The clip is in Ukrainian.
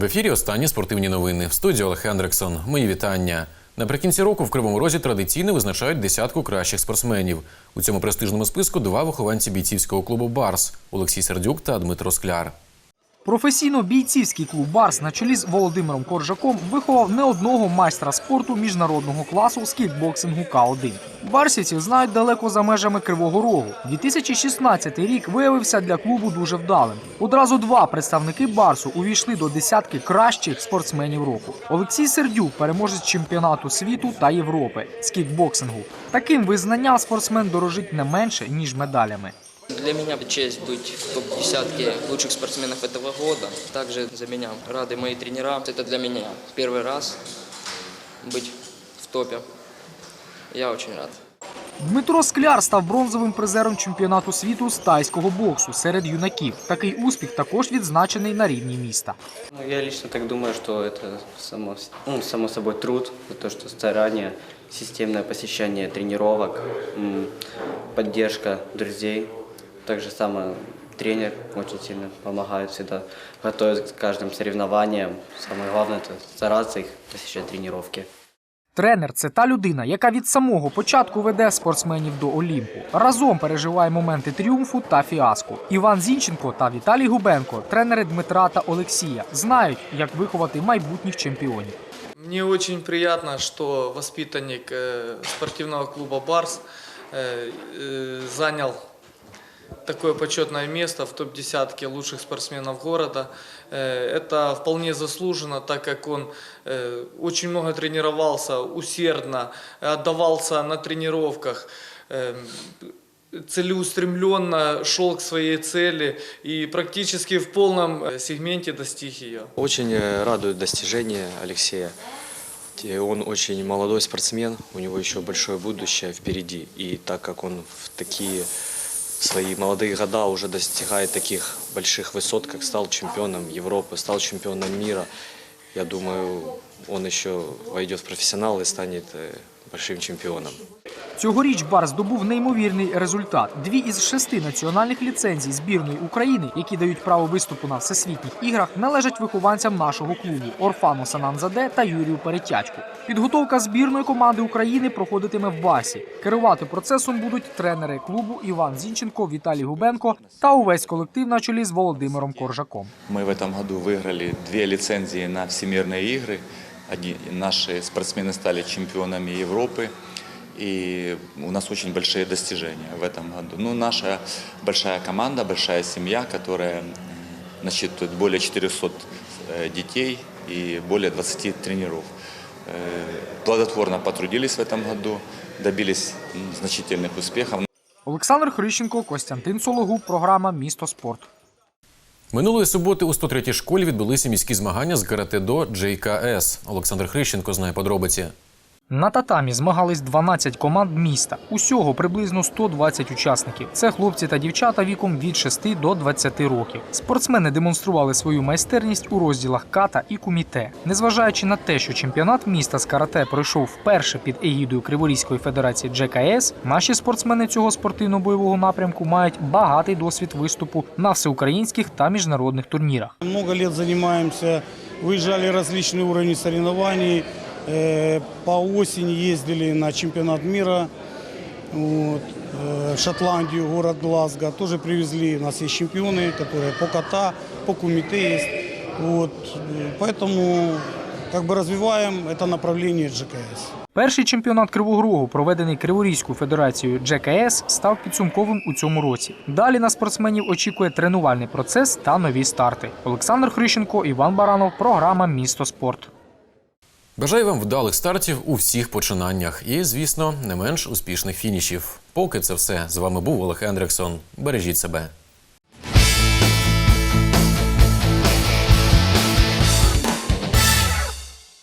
В ефірі останні спортивні новини. В студії Олег Хендриксон. Мої вітання. Наприкінці року в Кривому Розі традиційно визначають десятку кращих спортсменів. У цьому престижному списку два вихованці бійцівського клубу Барс Олексій Сердюк та Дмитро Скляр. Професійно-бійцівський клуб Барс на чолі з Володимиром Коржаком виховав не одного майстра спорту міжнародного класу з кікбоксингу К1. Барсівців знають далеко за межами Кривого Рогу. 2016 рік виявився для клубу дуже вдалим. Одразу два представники Барсу увійшли до десятки кращих спортсменів року. Олексій Сердюк, переможець чемпіонату світу та Європи з кікбоксингу. Таким визнання спортсмен дорожить не менше ніж медалями. Для меня честь быть в топ-десятке лучших спортсменов этого года. Также за меня рады мои тренера. Это для меня первый раз быть в топе. Я очень рад. Дмитро Скляр став бронзовим призером чемпіонату світу з тайського боксу серед юнаків. Такий успіх також відзначений на рівні міста. Ну, я лично так думаю, что это само, ну, само собой труд, то, что старание, системное посещение тренировок, м, поддержка друзей. Так же самое тренер очень сильно помогает всегда, готовит к каждым соревнованиям. Самое главное это стараться их посещать тренировки. Тренер це та людина, яка від самого початку веде спортсменів до Олімпу. Разом переживає моменти тріумфу та фіаско. Іван Зінченко та Віталій Губенко, тренери Дмитра та Олексія, знають, як виховати майбутніх чемпіонів. Мне очень приятно, что воспитанник э, спортивного клуба «Барс» э, э, занял Такое почетное место в топ-десятке лучших спортсменов города. Э, Это вполне заслуженно, так как он э, очень много тренировался, усердно, отдавался на тренировках, э, целеустремленно шел к своей цели и практически в полном сегменте достиг ее. Очень радует достижение Алексея. Он очень молодой спортсмен, у него еще большое будущее впереди. И так как он в такие свои молодые года уже достигает таких больших высот, как стал чемпионом Европы, стал чемпионом мира, я думаю, он еще войдет в профессионал и станет э, большим чемпионом. Цьогоріч Бар здобув неймовірний результат. Дві із шести національних ліцензій збірної України, які дають право виступу на всесвітніх іграх, належать вихованцям нашого клубу Орфану Сананзаде та Юрію Перетячку. Підготовка збірної команди України проходитиме в Барсі. Керувати процесом будуть тренери клубу Іван Зінченко, Віталій Губенко та увесь колектив на чолі з Володимиром Коржаком. Мы в этом году выиграли две лицензии на всемирные игры. Один, наши спортсмены стали чемпионами Европы. И у нас очень большие достижения в этом году. Ну, наша большая команда, большая семья, которая м, насчитывает более 400 э, детей и более 20 тренеров. Э, Плодотворно потрудились в этом году, добились м, значительных успехов. Олександр Хрищенко, Костянтин Сологуб, програма Місто спорт. Минулої суботи у 103-й школі відбулися міські змагання з карате-до JKS. Олександр Хрищенко знає подробиці. На татамі змагались 12 команд міста. Усього приблизно 120 учасників. Це хлопці та дівчата віком від 6 до 20 років. Спортсмени демонстрували свою майстерність у розділах ката і куміте. Незважаючи на те, що чемпіонат міста з карате пройшов вперше під егідою Криворізької федерації JKS, наші спортсмени цього спортивно-бойового напрямку мають багатий досвід виступу на всеукраїнських та міжнародних турнірах. Много лет занимаемся, выезжали различные уровни соревнований. Э, По осени ездили на чемпионат мира. Вот. Э, Шотландию, город Глазго. Тоже привезли. У нас есть чемпионы, которые по ката, по кумите есть. Вот. Э, Поэтому как бы развиваем это направление GKS. Перший чемпіонат Кривого Рогу, проведений Криворізькою федерацією JKS, став підсумковим у цьому році. Далі на спортсменів очікує тренувальний процес та нові старти. Олександр Хрищенко, Іван Баранов, програма Місто спорт. Бажаю вам вдалих стартів у всіх починаннях і, звісно, не менш успішних фінішів. Поки це все з вами був Олег Ендрексон. Бережіть себе.